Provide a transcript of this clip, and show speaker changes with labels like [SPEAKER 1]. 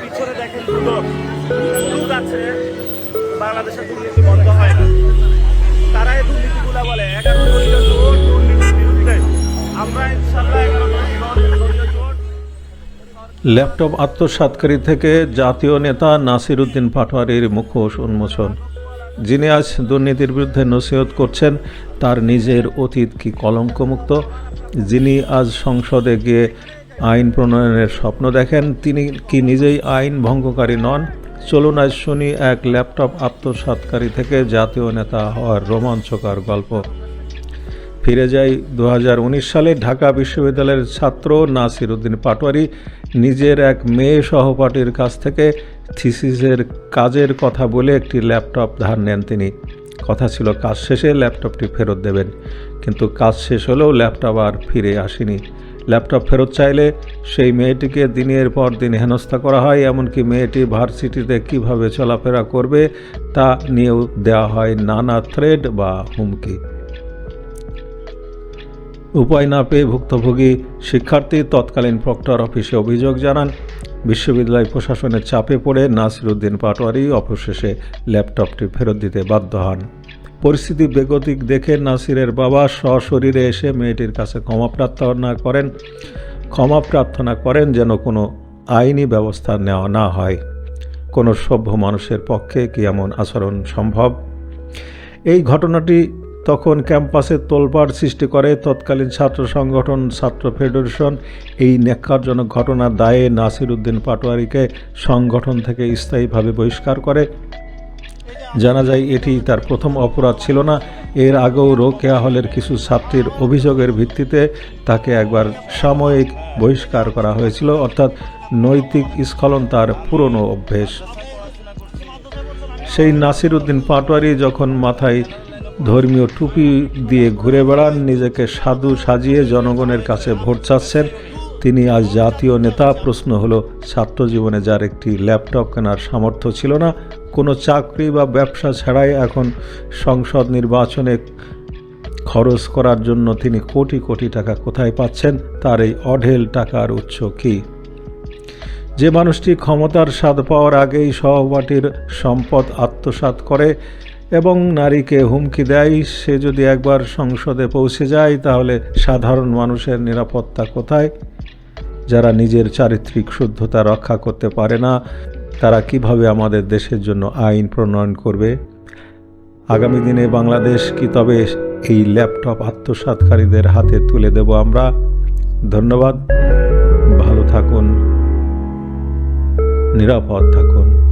[SPEAKER 1] পিছনে দেখেন দুটো আছে। দুর্নীতি বন্ধ হয় না। তারা এই দুর্নীতিগুলো বলে
[SPEAKER 2] ল্যাপটপ আত্মসাৎকারী থেকে জাতীয় নেতা নাসির উদ্দিন পাটোয়ারির মুখোশ উন্মোচন। যিনি আজ দুর্নীতির বিরুদ্ধে নসিহত করছেন, তার নিজের অতীত কি কলঙ্কমুক্ত? যিনি আজ সংসদে গিয়ে আইন প্রণয়নের স্বপ্ন দেখেন। তিনি কি নিজেই আইন ভঙ্গকারী নন? চলুন আজ শুনি এক ল্যাপটপ আত্মসাৎকারী থেকে জাতীয় নেতা হওয়ার রোমাঞ্চকর গল্প। ফিরে যাই দু হাজার উনিশ সালে ঢাকা বিশ্ববিদ্যালয়ের ছাত্র নাসির উদ্দিন পাটোয়ারি নিজের এক মেয়ে সহপাঠীর কাছ থেকে থিসিসের কাজের কথা বলে একটি ল্যাপটপ ধার নেন তিনি। কথা ছিল, কাজ শেষে ল্যাপটপটি ফেরত দেবেন, কিন্তু কাজ শেষ হলেও ল্যাপটপ আর ফিরে আসেনি। ল্যাপটপ ফেরত চাইলে সেই মেয়েটিকে দিনের পর দিন হেনস্থা করা হয়, এমনকি মেয়েটি ভার্সিটিতে কীভাবে চলাফেরা করবে তা নিয়েও দেওয়া হয় নানা থ্রেড বা হুমকি। উপায় না পেয়ে ভুক্তভোগী শিক্ষার্থী তৎকালীন প্রক্টর অফিসে অভিযোগ জানান, বিশ্ববিদ্যালয় প্রশাসনের চাপে পড়ে নাসিরুদ্দিন পাটোয়ারি অবশেষে ল্যাপটপটি ফেরত দিতে বাধ্য হন। পরিস্থিতি বেগতিক দেখে নাসিরের বাবা সশরীরে এসে মেয়েটির কাছে ক্ষমা প্রার্থনা করেন। ক্ষমা প্রার্থনা করেন যেন কোনো আইনি ব্যবস্থা নেওয়া না হয়। কোনো সভ্য মানুষের পক্ষে কি এমন আচরণ সম্ভব? এই ঘটনাটি তখন ক্যাম্পাসে তোলপাড় সৃষ্টি করে তৎকালীন ছাত্র সংগঠন ছাত্র ফেডারেশন। এই ন্যাক্কারজনক ঘটনার দায়ে নাসির উদ্দিন পাটোয়ারিকে সংগঠন থেকে স্থায়ীভাবে বহিষ্কার করে জানা যায় এটি তার প্রথম অপরাধ ছিল না। এর আগেও রোকেয়া হলের কিছু ছাত্রীর অভিযোগের ভিত্তিতে তাকে একবার সাময়িক বহিষ্কার করা হয়েছিল, অর্থাৎ নৈতিক স্খলন তার পুরনো অভ্যেস। সেই নাসির উদ্দিন পাটোয়ারি যখন মাথায় ধর্মীয় টুপি দিয়ে ঘুরে বেড়ান, নিজেকে সাধু সাজিয়ে জনগণের কাছে ভোট চাচ্ছেন, তিনি আজ জাতীয় নেতা। প্রশ্ন হলো ছাত্র জীবনে যার একটি ল্যাপটপ কেনার সামর্থ্য ছিল না কোনো চাকরি বা ব্যবসা ছাড়াই এখন সংসদ নির্বাচনে খরচ করার জন্য তিনি কোটি কোটি টাকা কোথায় পাচ্ছেন, তার এই অঢেল টাকার উৎস কী? যে মানুষটি ক্ষমতার স্বাদ পাওয়ার আগেই সহপাঠীর সম্পদ আত্মসাৎ করে এবং নারীকে হুমকি দেয়, সে যদি একবার সংসদে পৌঁছে যায়, তাহলে সাধারণ মানুষের নিরাপত্তা কোথায়? যারা নিজের চারিত্রিক শুদ্ধতা রক্ষা করতে পারে না তারা কীভাবে আমাদের দেশের জন্য আইন প্রণয়ন করবে? আগামী দিনে বাংলাদেশ কি তবে এই ল্যাপটপ আত্মসাতকারীদের হাতে তুলে দেব আমরা? ধন্যবাদ। ভালো থাকুন। নিরাপদ থাকুন।